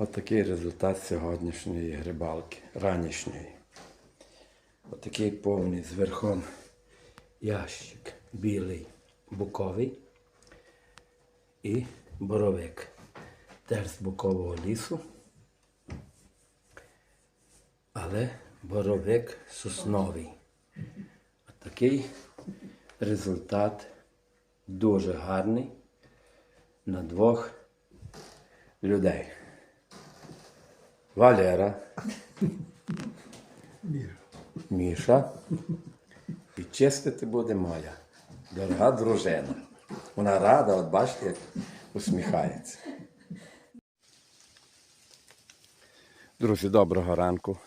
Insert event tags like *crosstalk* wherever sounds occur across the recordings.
Отакий результат сьогоднішньої грибалки, ранішньої. Отакий повний зверхом ящик білий буковий і боровик. Теж з букового лісу. Але боровик сосновий. Отакий результат дуже гарний на двох людей. Валера. Міша. І чистити буде моя дорога дружина. Вона рада, от бачите, як усміхається. Друзі, доброго ранку.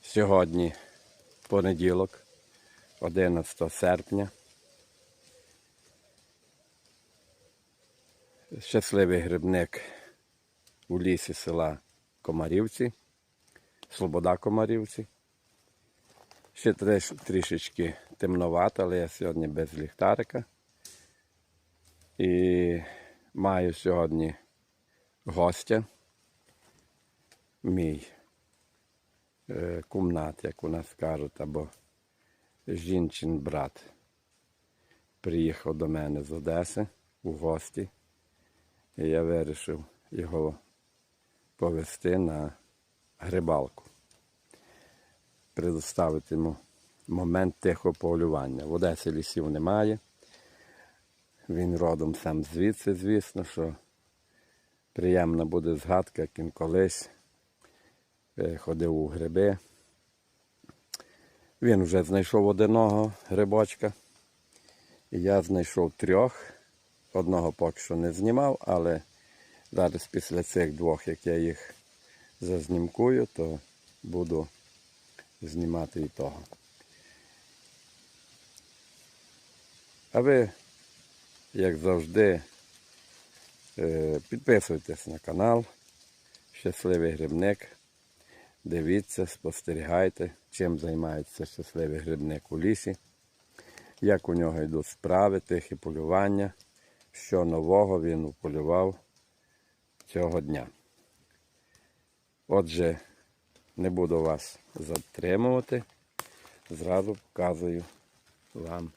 Сьогодні понеділок, 11 серпня. Щасливий грибник у лісі села Комарівці, Слобода Комарівці. Ще трішечки темновато, але я сьогодні без ліхтарика. І маю сьогодні гостя, мій е, кумнат, як у нас кажуть, або жінчин брат. Приїхав до мене з Одеси у гості. І я вирішив його повести на грибалку. Предоставити йому момент тихого полювання. В Одесі лісів немає. Він родом сам звідси, звісно, що приємна буде згадка, як він колись е, ходив у гриби. Він вже знайшов одного грибочка. І я знайшов трьох. Одного поки що не знімав, але зараз після цих двох, як я їх зазнімкую, то буду знімати і того. А ви, як завжди, е, підписуйтесь на канал Щасливий Грибник. Дивіться, спостерігайте, чим займається щасливий грибник у лісі, як у нього йдуть справи, тихі полювання, що нового він уполював цього дня. Отже, не буду вас затримувати. Зразу показую вам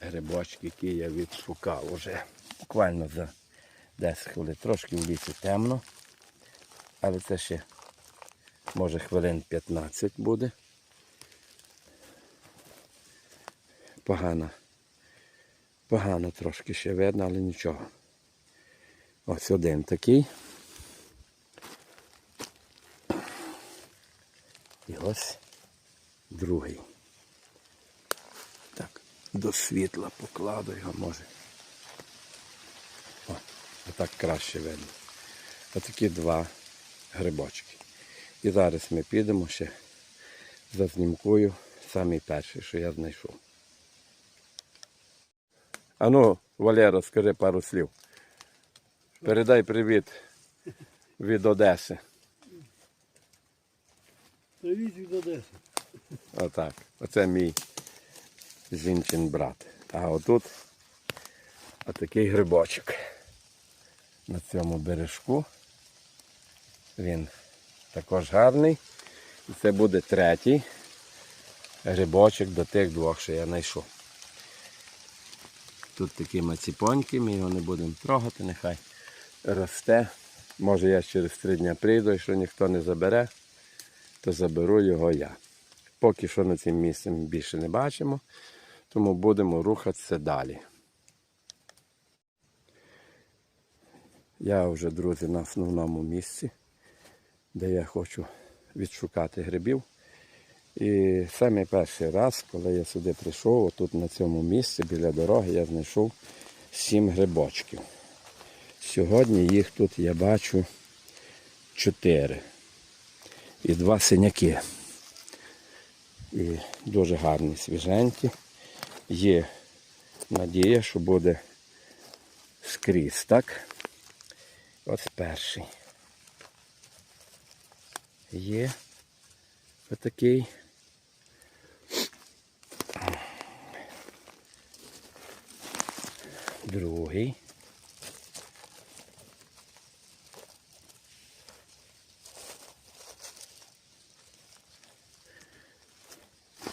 грибочки, які я відшукав уже буквально за 10 хвилин. Трошки в лісі темно, але це ще може хвилин 15 буде. Погано. Погано трошки ще видно, але нічого. Ось один такий. І ось другий. Так, до світла покладу його може. О, отак краще видно. Отакі два грибочки. І зараз ми підемо ще зазнімкую самий перший, що я знайшов. Ану, Валера, скажи пару слів. Передай привіт від Одеси. Привіт від Одеси. Отак. Оце мій жінчин брат. А отут отакий грибочок. На цьому бережку. Він також гарний. І це буде третій грибочок до тих двох, що я знайшов. Тут такі маціпоньки, ми його не будемо трогати, нехай росте. Може я через три дні прийду, якщо ніхто не забере, то заберу його я. Поки що на цим місці ми більше не бачимо, тому будемо рухатися далі. Я вже, друзі, на основному місці, де я хочу відшукати грибів. І саме перший раз, коли я сюди прийшов, отут на цьому місці біля дороги, я знайшов сім грибочків. Сьогодні їх тут я бачу чотири. І два синяки. І дуже гарні, свіженькі. Є надія, що буде скрізь, так? Ось перший. Є отакий. Другий.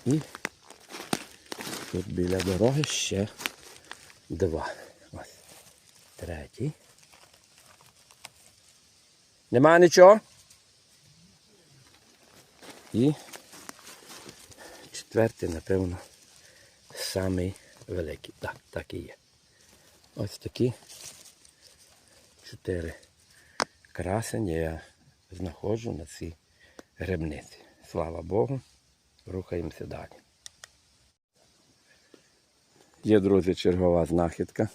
І тут біля дороги ще два. Ось. Третій. Нема нічого? І четвертий, напевно, самий великий. Так, так і є. Ось такі чотири красені я знаходжу на цій грибниці. Слава Богу, рухаємося далі. Є, друзі, чергова знахідка.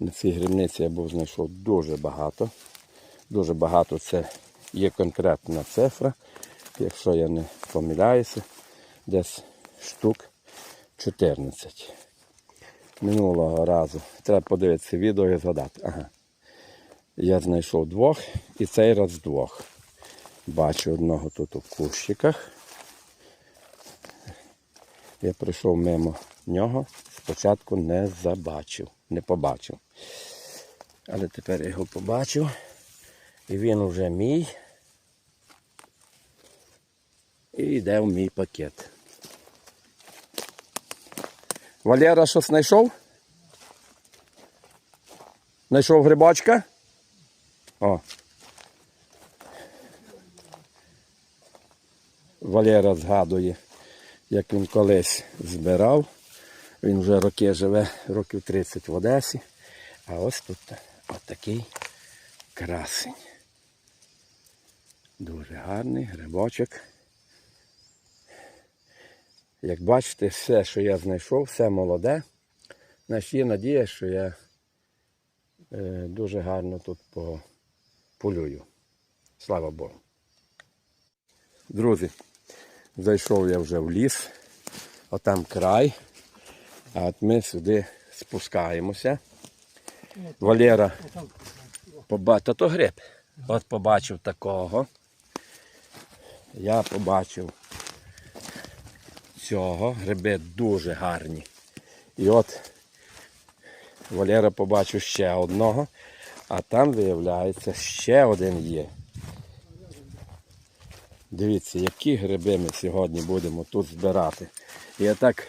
На цій грибниці я був знайшов дуже багато. Дуже багато це є конкретна цифра. Якщо я не помиляюся, десь штук 14. Минулого разу. Треба подивитися відео і згадати. Ага. Я знайшов двох і цей раз двох. Бачу одного тут у кущиках. Я прийшов мимо нього, спочатку не забачив, не побачив. Але тепер його побачив. І він вже мій. І йде в мій пакет. Валера щось знайшов? Знайшов грибочка? О. Валера згадує, як він колись збирав. Він вже роки живе, років 30 в Одесі. А ось тут отакий красень. Дуже гарний грибочок. Як бачите, все, що я знайшов, все молоде. Значить, є надія, що я е, дуже гарно тут по- полюю. Слава Богу. Друзі, зайшов я вже в ліс, отам край, а от ми сюди спускаємося. Валера та то гриб. От побачив такого. Я побачив цього. Гриби дуже гарні. І от Валера побачив ще одного, а там, виявляється, ще один є. Дивіться, які гриби ми сьогодні будемо тут збирати. Я так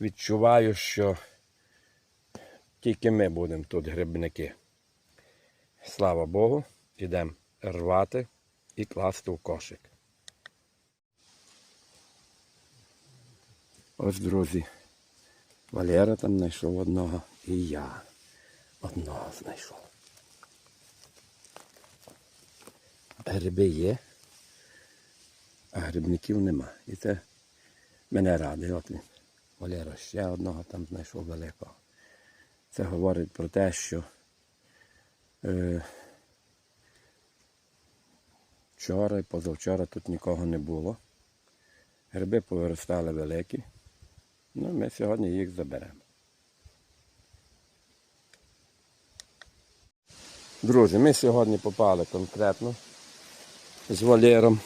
відчуваю, що тільки ми будемо тут грибники. Слава Богу, підемо рвати і класти в кошик. Ось, друзі, Валера там знайшов одного і я одного знайшов. Гриби є, а грибників нема. І це мене радує. От він. Валера ще одного там знайшов великого. Це говорить про те, що е, вчора і позавчора тут нікого не було. Гриби повиростали великі. Ну, ми сьогодні їх заберемо. Друзі, ми сьогодні попали конкретно з Валером.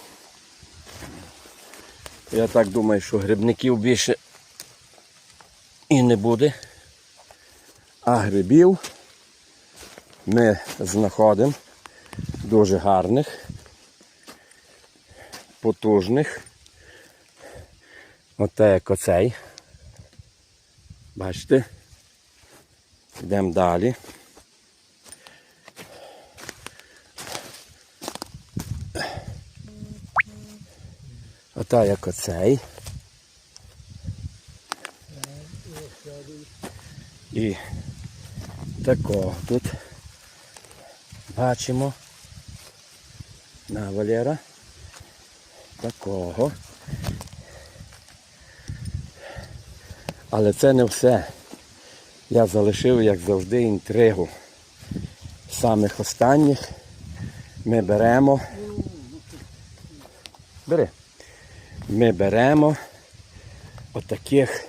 Я так думаю, що грибників більше і не буде. А грибів ми знаходимо дуже гарних, потужних. Оте як оцей. Бачите? Йдемо далі. Ота як оцей. І такого тут бачимо на Валера. Такого. Але це не все. Я залишив, як завжди, інтригу. Самих останніх ми беремо. Бери. Ми беремо отаких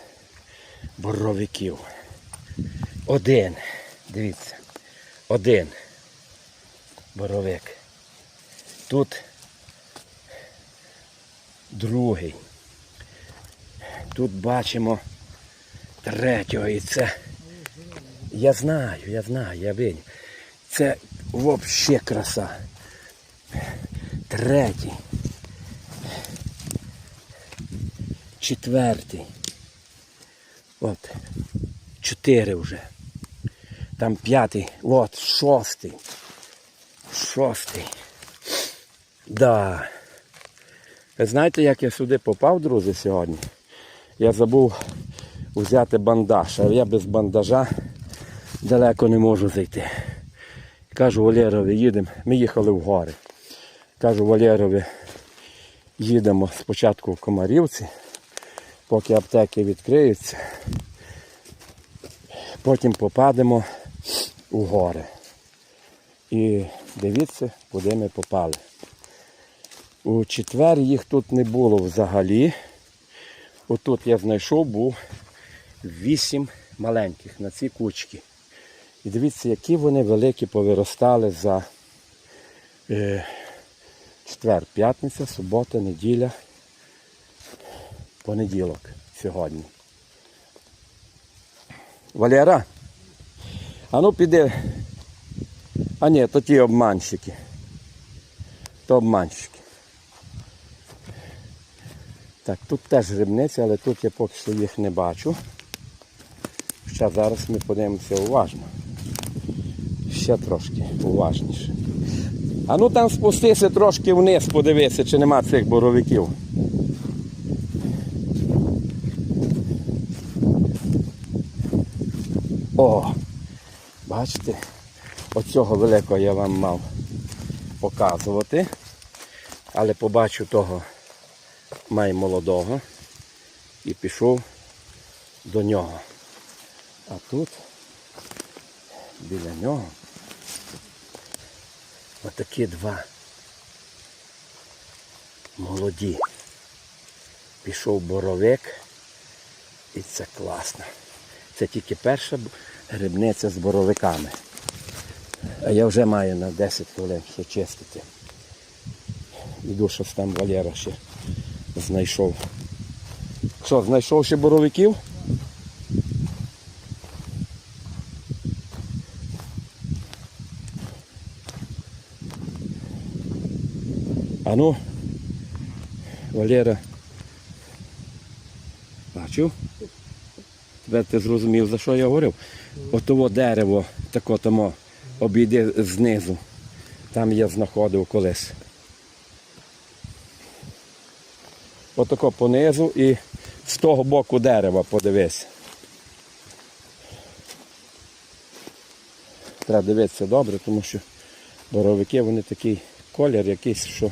боровиків. Один. Дивіться. Один боровик. Тут другий. Тут бачимо третього і це. Я знаю, я знаю, я виню. Це взагалі краса. Третій. Четвертий. От. Чотири вже. Там п'ятий. От, шостий. Шостий. Да. Ви знаєте, як я сюди попав, друзі, сьогодні? Я забув взяти бандаж, а я без бандажа далеко не можу зайти. Кажу Валєрові, їдемо. Ми їхали в гори. Кажу Валєрові, їдемо спочатку в Комарівці, поки аптеки відкриються. Потім попадемо у гори. І дивіться, куди ми попали. У четвер їх тут не було взагалі. Отут я знайшов був вісім маленьких на ці кучки. І дивіться, які вони великі повиростали за е, четвер, п'ятниця, субота, неділя, понеділок сьогодні. Валера, а ну піди. А ні, то ті обманщики. То обманщики. Так, тут теж грибниця, але тут я поки що їх не бачу. Ще зараз ми подивимося уважно. Ще трошки уважніше. А ну там спустися трошки вниз, подивися, чи нема цих боровиків. О! Бачите? Оцього великого я вам мав показувати. Але побачу того май молодого і пішов до нього. А тут біля нього отакі два молоді. Пішов боровик і це класно. Це тільки перша грибниця з боровиками. А я вже маю на 10 хвилин ще чистити. Іду, щось там Валера ще знайшов. Що, знайшов ще боровиків? А ну, Валера. Бачив? Тепер ти зрозумів, за що я говорив? Отово дерево, тако тому обійди знизу. Там я знаходив колись. Отако понизу і з того боку дерева подивись. Треба дивитися добре, тому що боровики вони такий колір якийсь, що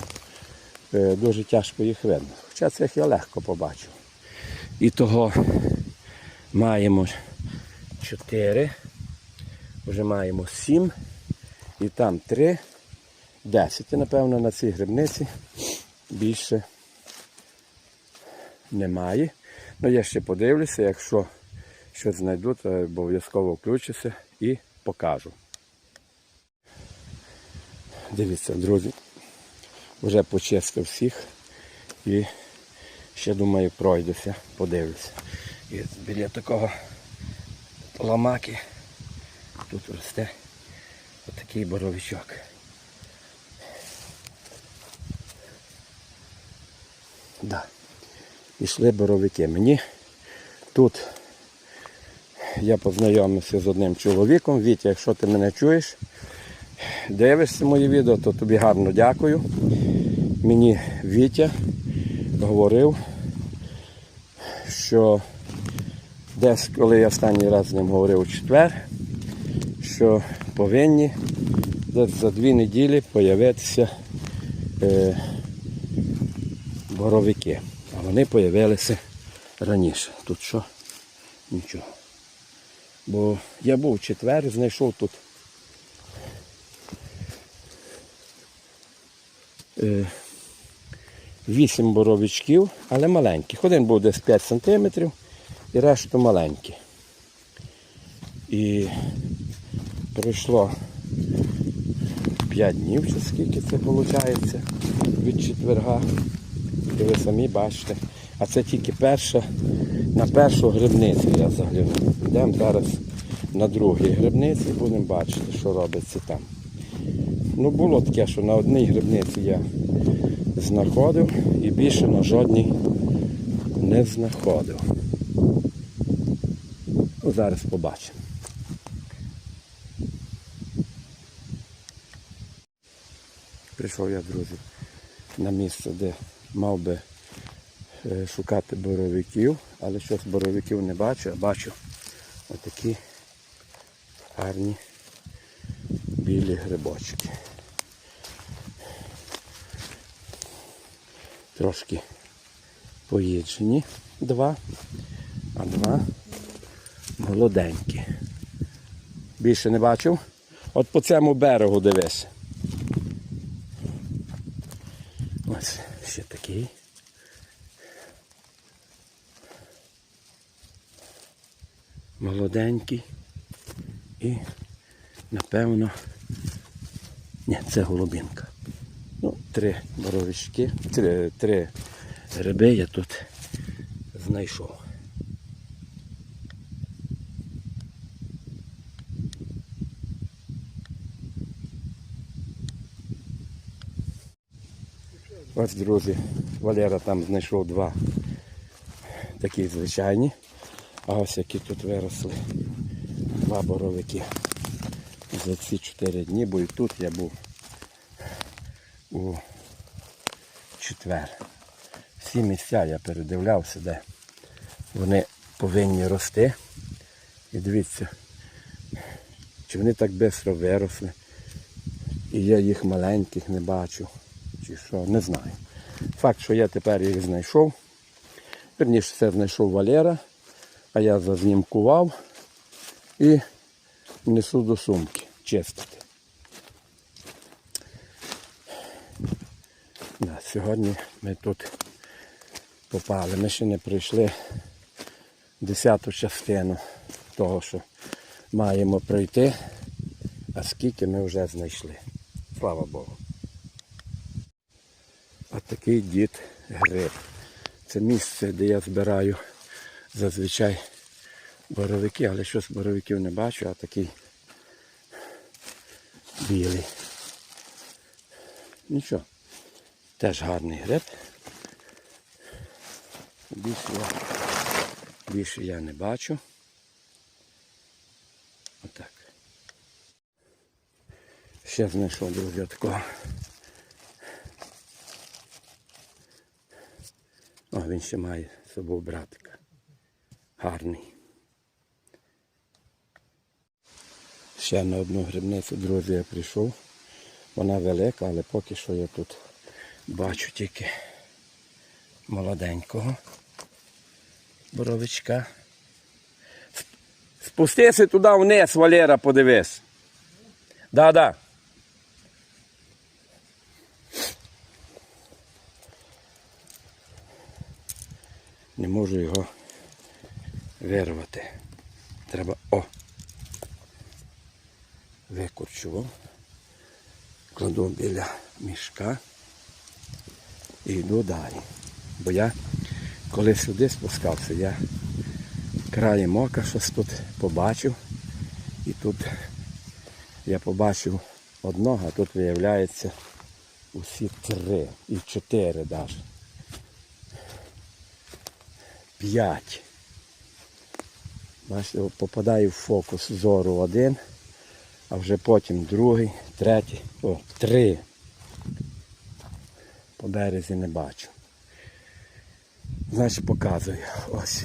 е, дуже тяжко їх видно. Хоча цих я легко побачив. І того маємо 4, вже маємо 7 і там 3, 10. І напевно на цій грибниці більше немає. Ну я ще подивлюся, якщо щось знайду, то обов'язково включуся і покажу. Дивіться, друзі, вже почистив всіх і ще думаю пройдуся, подивлюся. І біля такого ламаки тут росте отакий боровичок. Да. Пішли боровики. Мені тут я познайомився з одним чоловіком. Вітя, якщо ти мене чуєш, дивишся мої відео, то тобі гарно дякую. Мені Вітя говорив, що десь, коли я останній раз з ним говорив у четвер, що повинні десь за дві неділі появитися е, боровики. А вони появилися раніше. Тут що? Нічого. Бо я був в четвер, знайшов тут е, вісім боровичків, але маленьких. Один був десь 5 см і решту маленькі. І пройшло 5 днів, чи скільки це виходить від четверга. І ви самі бачите. А це тільки перша, на першу грибницю я заглянув. Йдемо зараз на другій грибниці і будемо бачити, що робиться там. Ну було таке, що на одній грибниці я знаходив і більше на жодній не знаходив. Ну, зараз побачимо. Прийшов я, друзі, на місце, де мав би е, шукати боровиків, але щось боровиків не бачу, а бачу отакі гарні білі грибочки. Трошки поїджені два, а два молоденькі. Більше не бачив? От по цьому берегу дивись. Ось ще такий. Молоденький. І напевно. Ні, це голубінка. Ну, три боровички, три, три гриби я тут знайшов. Ось, друзі, Валера там знайшов два такі звичайні. А ось які тут виросли два боровики за ці чотири дні, бо і тут я був у четвер. Всі місця я передивлявся, де вони повинні рости. І дивіться, чи вони так швидко виросли. І я їх маленьких не бачу. Чи що, не знаю. Факт, що я тепер їх знайшов. Верніше це знайшов Валера, а я зазнімкував і несу до сумки чистити. Да, сьогодні ми тут попали. Ми ще не пройшли десяту частину того, що маємо пройти, а скільки ми вже знайшли. Слава Богу. Такий дід гриб. Це місце, де я збираю зазвичай боровики, але щось боровиків не бачу, а такий білий. Нічого. Теж гарний гриб. Більше я, більше я не бачу. Отак. Ще знайшов, друзі, такого. Він ще має з собою братика. Гарний. Ще на одну грибницю, друзі, я прийшов. Вона велика, але поки що я тут бачу тільки молоденького боровичка. Спустися туди вниз, Валера, подивись. Да-да. Не можу його вирвати. Треба о! Викорчував. Кладу біля мішка і йду далі. Бо я, коли сюди спускався, я краєм ока щось тут побачив. І тут я побачив одного, а тут виявляється усі три і чотири навіть. П'ять. Бачите, попадаю в фокус зору один, а вже потім другий, третій, о, три. По березі не бачу. Значить показую. Ось.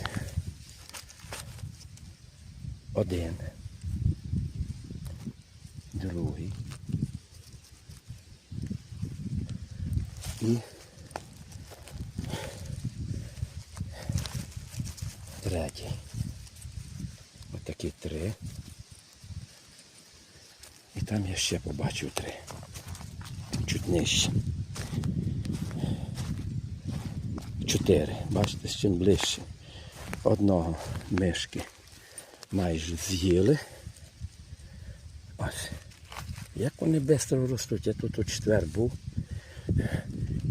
Один. Другий. І третій. Отакі три. І там я ще побачив три. Чуть нижче. Чотири. Бачите, з чим ближче. Одного мишки майже з'їли. Ось. Як вони швидко ростуть. Я тут у четвер був.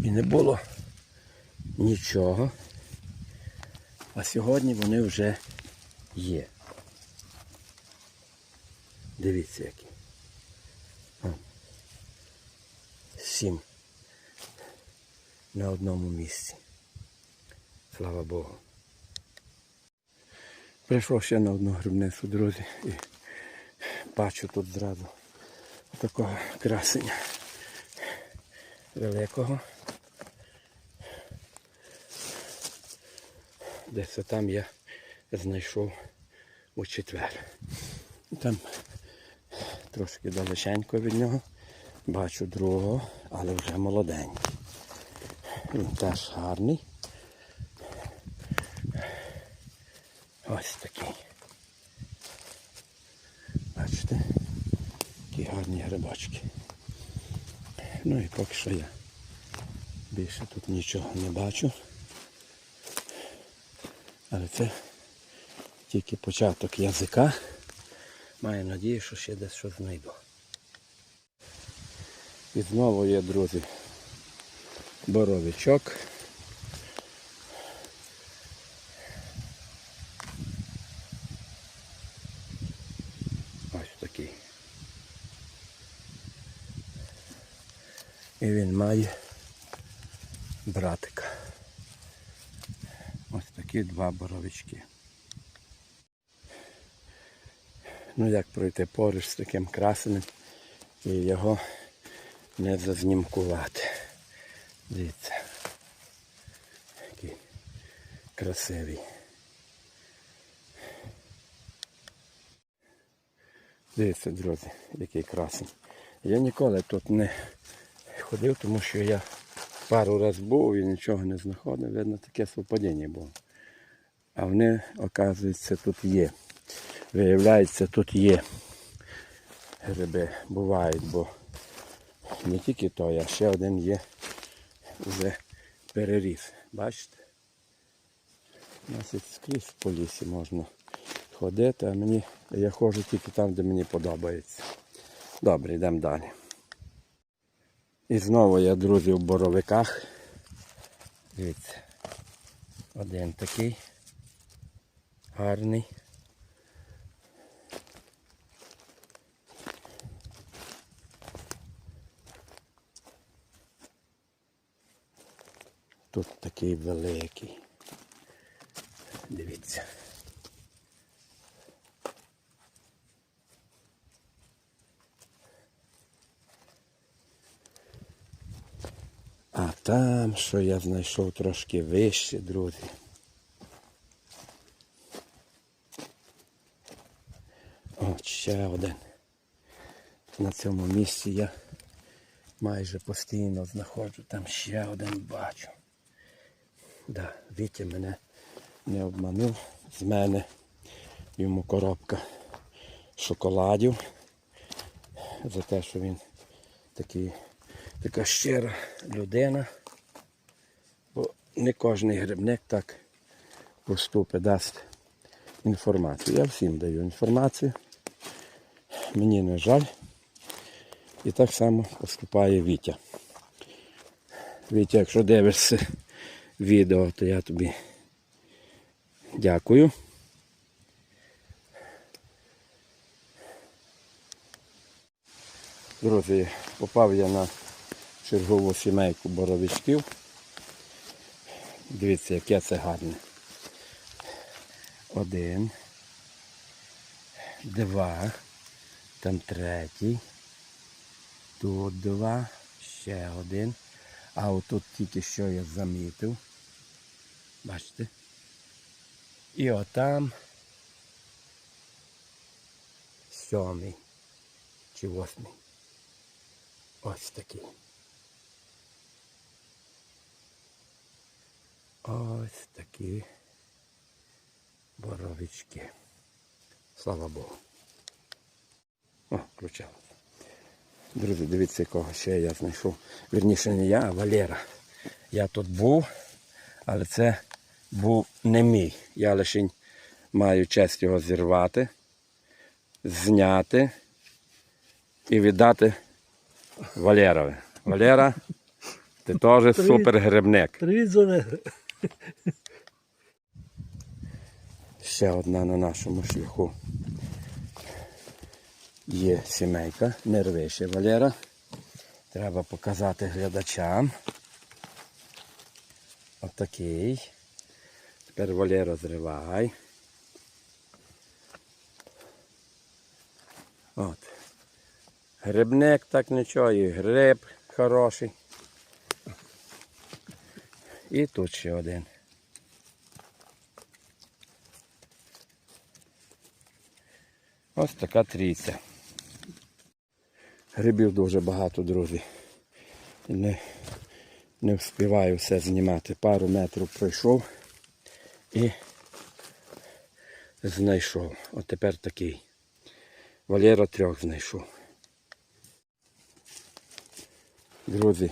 І не було нічого. Сьогодні вони вже є. Дивіться які. Сім на одному місці. Слава Богу. Прийшов ще на одну грибницю, друзі, і бачу тут зразу такого красення великого. Десь там я знайшов у четвер. Там трошки далеченько від нього. Бачу другого, але вже молоденький. Він теж гарний. Ось такий. Бачите? Які гарні грибочки. Ну і поки що я більше тут нічого не бачу. Але це тільки початок язика. Маю надію, що ще десь щось знайду. І знову є, друзі, боровичок. Ось такий. І він має братика. Такі два боровички. Ну як пройти поруч з таким красеним і його не зазнімкувати. Дивіться. Який красивий. Дивіться, друзі, який красень. Я ніколи тут не ходив, тому що я пару разів був і нічого не знаходив. Видно, таке совпадіння було. А вони, оказується, тут є. Виявляється, тут є гриби, бувають, бо не тільки той, а ще один є вже переріс. Бачите? Значить, скрізь по лісі можна ходити, а мені я ходжу тільки там, де мені подобається. Добре, йдемо далі. І знову я, друзі, в боровиках. Дивіться. Один такий гарний. Тут такий великий. Дивіться. А там, що я знайшов трошки вище, друзі. Ще один. На цьому місці я майже постійно знаходжу. Там ще один бачу. Да, Вітя мене не обманув. З мене йому коробка шоколадів. За те, що він такий, така щира людина. Бо не кожен грибник так поступить, дасть інформацію. Я всім даю інформацію. Мені не жаль. І так само поступає Вітя. Вітя, якщо дивишся відео, то я тобі дякую. Друзі, попав я на чергову сімейку боровичків. Дивіться, яке це гарне. Один, два, там третій, тут два, ще один. А отут тільки що я замітив. Бачите? І отам сьомий чи восьмий. Ось такий. Ось такі боровички. Слава Богу. О, включалося. Друзі, дивіться, якого ще я знайшов. Вірніше не я, а Валера. Я тут був, але це був не мій. Я лише маю честь його зірвати, зняти і віддати Валерові. Валера, ти теж супер грибник. Привіт, Зонегра. Ще одна на нашому шляху. Є сімейка, не ще Валера. Треба показати глядачам. Отакий. Тепер Валера зривай. От. Грибник так нічого, і гриб хороший. І тут ще один. Ось така трійця. Грибів дуже багато, друзі. Не, не встигаю все знімати. Пару метрів пройшов і знайшов. От тепер такий. Валера трьох знайшов. Друзі,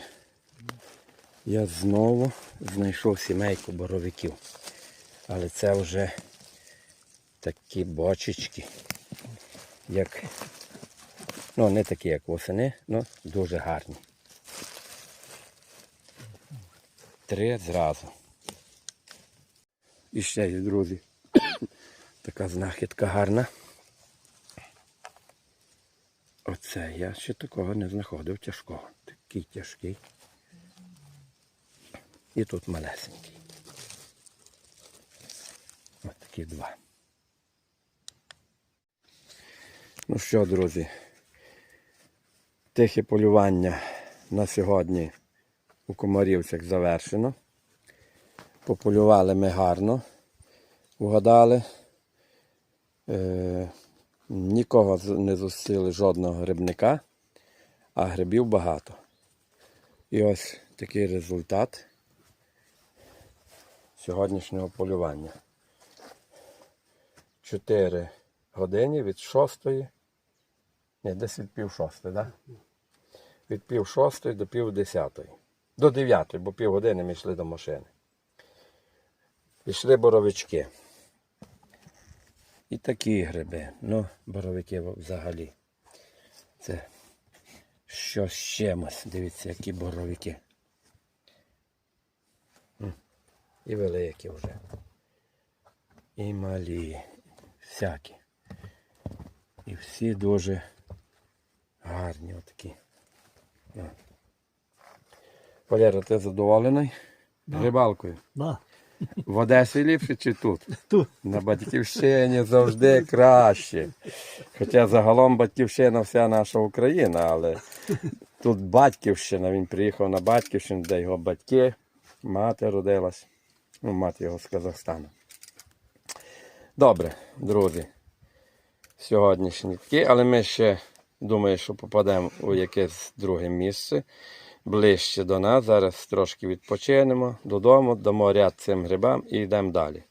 я знову знайшов сімейку боровиків. Але це вже такі бочечки, як, ну не такі, як восени, але дуже гарні. Три зразу. І ще є, друзі. *coughs* Така знахідка гарна. Оце я ще такого не знаходив тяжкого. Такий тяжкий. І тут малесенький. Ось такі два. Ну що, друзі, тихе полювання на сьогодні у Комарівцях завершено. Пополювали ми гарно, угадали. Е, нікого не зустріли жодного грибника, а грибів багато. І ось такий результат сьогоднішнього полювання. 4 години від 6. Ні, десь від пів шостої, так? Да? Від пів шостої до пів десятої. До дев'ятої, бо пів години ми йшли до машини. Пішли боровички. І такі гриби. Ну, боровики взагалі. Це щось з чимось. Дивіться, які боровики. І великі вже. І малі. Всякі. І всі дуже гарні отакі. Ну. Валера, ти задоволений? Рибалкою. Да. В Одесі ліпше чи тут? Тут. На батьківщині завжди краще. Хоча загалом батьківщина вся наша Україна, але тут батьківщина, він приїхав на батьківщину, де його батьки, мати родилась. Ну, мати його з Казахстану. Добре, друзі. Сьогоднішні такі, але ми ще думаю, що попадемо у якесь друге місце ближче до нас. Зараз трошки відпочинемо додому, дамо ряд цим грибам і йдемо далі.